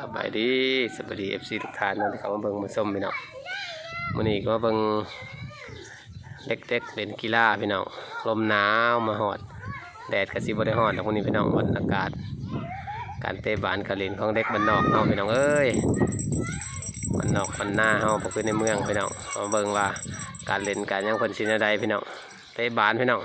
สบายดีสวัสดีเอฟซีทุกท่านนะที่เขามาเบิ่งมาชมพี่น้องมื้อนี้ก็มาเบิ่งเด็กๆเล่นกีฬาพี่น้องลมหนาวมาฮอดแดดก็สิบ่ได้ฮอดดอกมื้อนี้พี่น้องวันอากาศ การเตะบานการเล่นของเด็กบ้านนอกเนาะพี่น้องเอ้ยบ้านนอกบ้านนาเฮาบ่คือในเมืองพี่น้องมาเบิ่งว่าการเล่นการยังเพิ่นสิแนวใดพี่น้องเตะบานพี่น้อง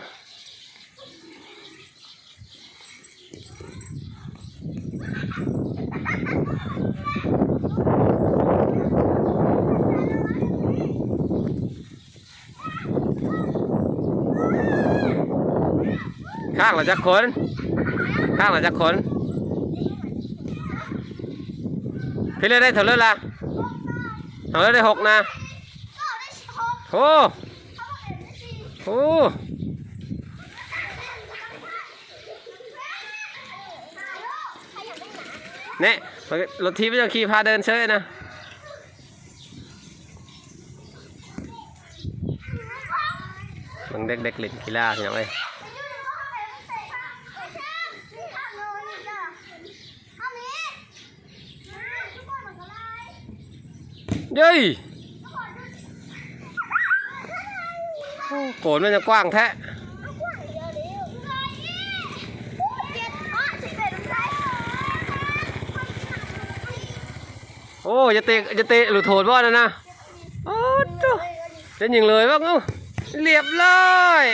ข้างเราจะคนข้างเราจะคนพี่เลยได้เท่าเลยละเอาเลยได้หกนะโอ้โหเนี่ยรถทีไม่ต้องขี่พาเดินเฉยนะมึง เด็กๆเล่นกีฬาพี่น้องเอ้ยเย้ยโกนมันจะกว้างแท้โอ้จะเตะจะเตะหรือโถดว่านะนะโอ้จะยิงเลยบ้างเอ้า เรียบร้อย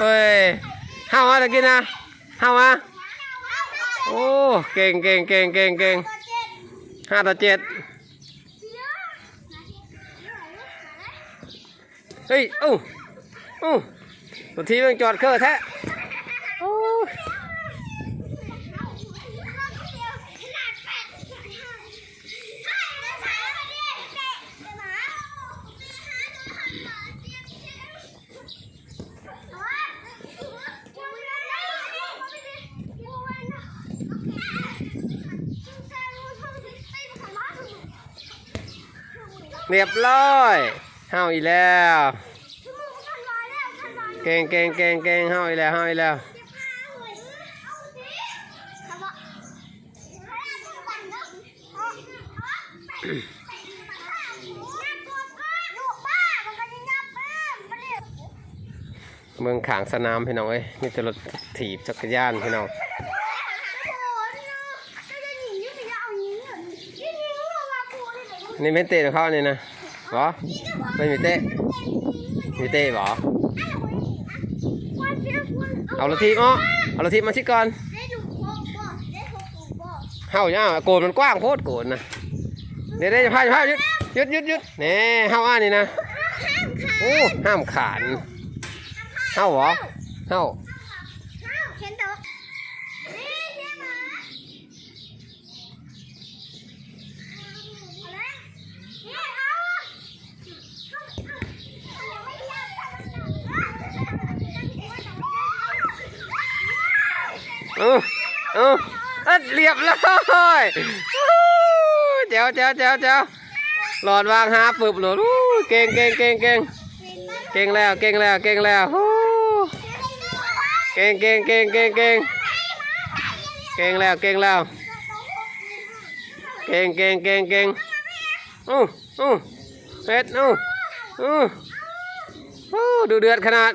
เฮ้ยห้าวมาตะกี้นะห้าวมาโอ้ เก่งเก่งเก่งเก่งเก่งห้าต่อเจ็ดเฮ้ยอู้อู้ตัวทีมันจอดเครื่องแท้ เรียบร้อยห้าอีกแล้ว เก่งเก่งเก่งเก่งห้าอีกแล้วห้าอีกแล้วเมืองขางสนามพี่น้องเอ้ยมีแต่รถถีบจักรยานพี่น้อง นี่ไม่เตะกับเขานี่นะบอไม่มีเตะมีเตะบอเอาละทีอ๋อเอาละทีมาชิก่อนเฮาเนี่ยโกนมันกว้างโคตรโกนนะเดี๋ยวเดี๋ยวจะพาจะพาหยุดยุดยุดยุดนี่เฮาอ่านี่นะโอ้ห้ามขานเฮาหรอเฮาเออเออ เอ็ดเรียบร้อยเจ้าเจ้าเจ้าเจ้าหลอดวางหาปึบหลอดเก่งเก่งเก่งเก่งเก่งแล้วเก่งแล้วเก่งแล้วเก่งเก่งเก่งเก่งเก่งเก่งแล้วเก่งแล้วเก่งเก่งเก่งเก่งอู้อู้เป็ดอู้อู้อู้ดูเดือดขนาด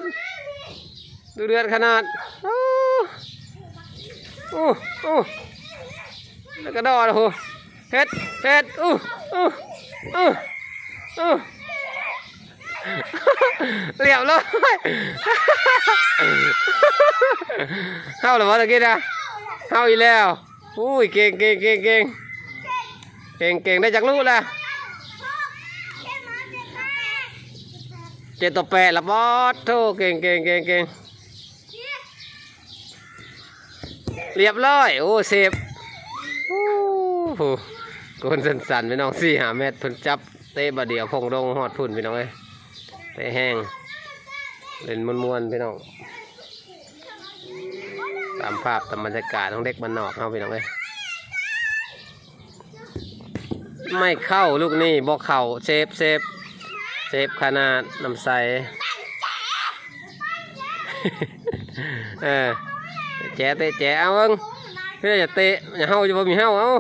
ดูเดือดขนาดอู้อู้อู้ แล้วก็ดอดโหเฮ็ดเฮ็ดอู้อู้อู้อู้เรียบร้อยเข้าหรือวะตะกี้นะเข้าอีกแล้วอุ้ยเก่งเก่งเก่งเก่งเก่งเก่งได้จากลูกละเจ็ดต่อแปดละบอสโธ่เก่งเก่งเก่งเก่งเรียบร้อย โอ้เซฟ โอ้โหโกนสันพี่น้องสี่หาเมตรพิ่นจับเตะบาเดียวพงลงหอดพุ่นพี่น้องเอ้ยเตะแห้งเล่นมวนๆพี่น้องตามภาพตามบรรยากาศของเด็กบ้านนอกเขาพี่น้องเอ้ยไม่เข้าลูกนี่บ่เข้าเซฟเซฟเซฟขนาดน้ำใสเออเตะแจ๊ะเตะแจ๊ะเอาเอิง พี่อย่าเตะอย่าเฮาจะบ่มีเฮาเอ้า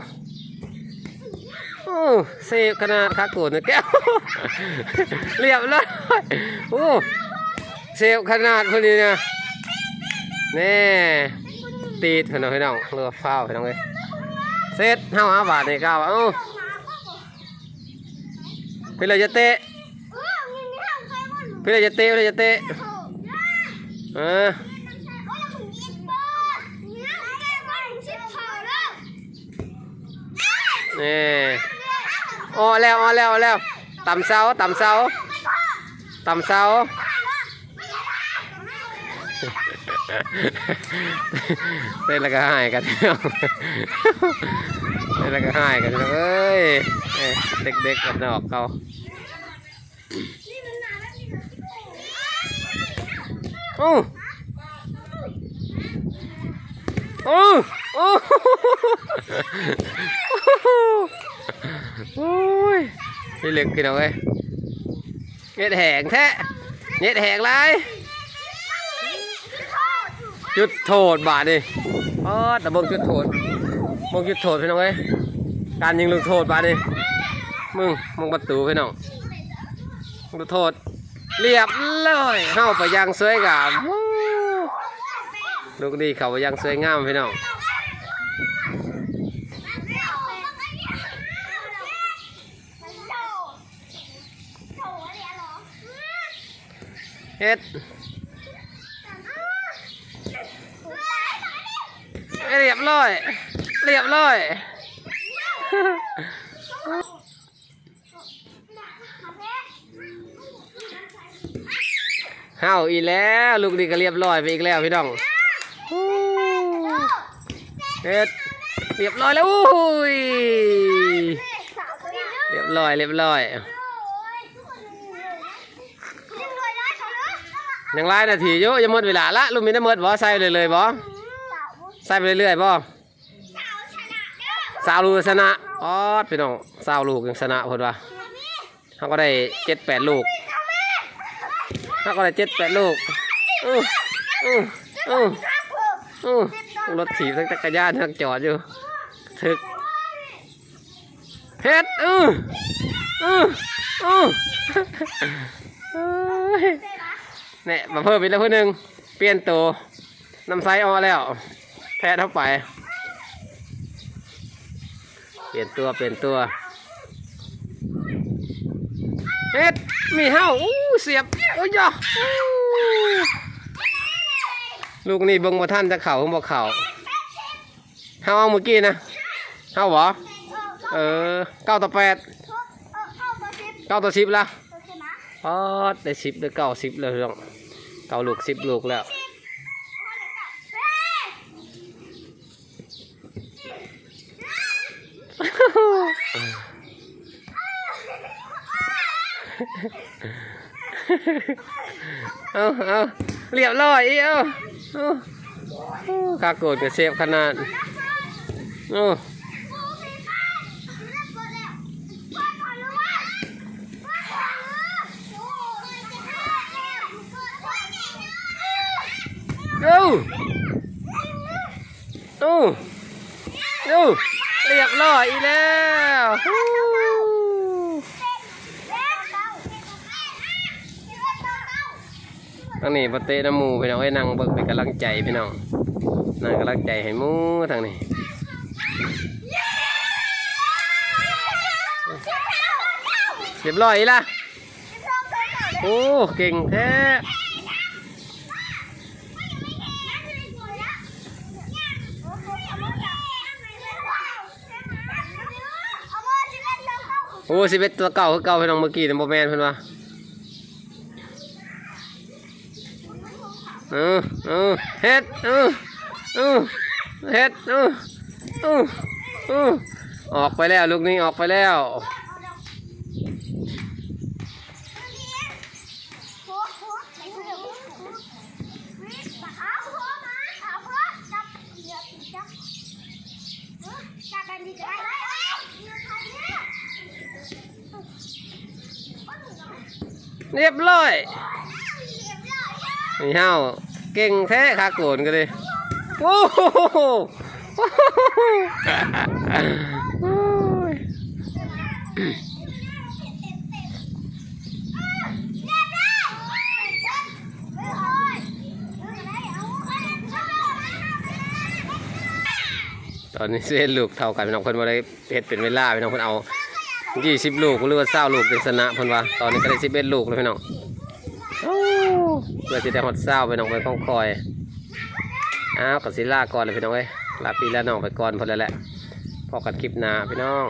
โอ้เซฟขนาดคักโกรธนะแก้วเรียบเลยโอ้เซฟขนาดพอดีนะแน่ตีดพี่น้องพี่น้องเรือฟ้าวพี่น้องเอ้ยเซตเฮาห้าบาทนี่ก้าวเอ้าพี่เลยจะเตะพี่เลยจะเตะพี่เลยจะเตะเออ นี่อ๋อแล้วอ๋อแล้วอ๋อแล้วต่ำเสาต่ำเสาต่ำเสาเล่นแล้วก็หายกันเนาะเล่นแล้วก็หายกันเนาะเอ้ยเอ้ยเด็กๆกันนอกเขาโอ้โอ้ โอ้โอ้ยนี่เล็กพี่น้องเอ้ยเน็ดแหงแท้เน็ดแหงไรจุดโทษบาทดิอ๋อแต่บงจุดโทษบงจุดโทษพี่น้องเอ้ยการยิงลูกโทษบาทดิมึงมึงประตูพี่น้องลูกโทษ เรียบเลยเข้าไปยังสวยงามลูกดีเข้าไปยังสวยงามพี่น้อง เฮ็ดเรียบร้อย เรียบร้อยเฮาอีกแล้วลูกดีก็เรียบร้อยไปอีกแล้วพี่น้องเฮ็ดเรียบร้อยแล้วอุ้ยเรียบร้อยเรียบร้อย ยังไล่นาทีอยู่ยังหมดเวลาละลูกมีได้หมดบ่ใส่เลยเลยบ่ใส่ไปเรื่อยๆบ่สาวลูกชนะอ๋อพี่น้องสาวลูกยังชนะพิ่นว่าเขาก็ได้เจ็ดแปดลูกเขาก็ได้เจ็ดแปดลูกอืออืออืออือรถถีบทั้งจักรยานทั้งจอดอยู่ถึกเฮ็ดอื้ออื้ออื้อ เนี่ยมาเพิ่มอีกแล้วเพื่อนหนึ่งเปลี่ยนตัวน้ำไซส์ออกแล้ว แพ้เท่าไป เปลี่ยนตัวเปลี่ยนตัวเฮ็ดมีเห่าอู้เสียบโอ้ยยะอู้ลูกนี่เบิ่งบ่ท่านจะเข่าเพิ่งบอกเข่าเห่าเอาเมื่อกี้นะเห่าบ่เออเก้าต่อแปดเก้าต่อสิบละอ๋อได้สิบได้เก้าสิบแล้วพี่น้อง เก้าลูกสิบลูกแล้ว เอาเอาเรียบร้อยเอาเอาเอาโกดกับเซฟขนาดเอาเอาเอาเอาเรียบร้อยอีแล้วฮู้ทางนี้ปเตะน้ำหมูพี่น้องให้นั่งเบิกเป็นกำลังใจพี่น้องนั่งกำลังใจให้หมูทางนี้เรียบร้อยอีละโอ้เก่งแท้ โอ้สิเอ็ดตัวเก่าคือเก่าพี่น้องเมื่อกี้นะโมแมนเพิ่นว่าเออเออเฮ็ดเออเออเฮ็ดเออเออเออออกไปแล้วลูกนี้ออกไปแล้ว เรียบร้อยนี่เฮาเก่งแท้ขาโกนกันเลยโอ้โหตอนนี้เส้นลูกเท่ากันพี่น้องเพิ่นว่าได้เฮ็ดเป็นเวลาพี่น้องเพิ่นเอา ยี่สิบลูกหรือว่าเศร้าลูกเป็นชนะพันวะตอนนี้ก็ได้สิบเอ็ดลูกแล้วพี่น้องเพื่อสิได้หดเศร้าไปน้องไปคองคอยอ้าวกับศิลาก่อนเลยพี่น้องเอ้ยลาปีแลาน้องไปก่อนพอแล้วแหละพอกันคลิปหน้าพี่น้อง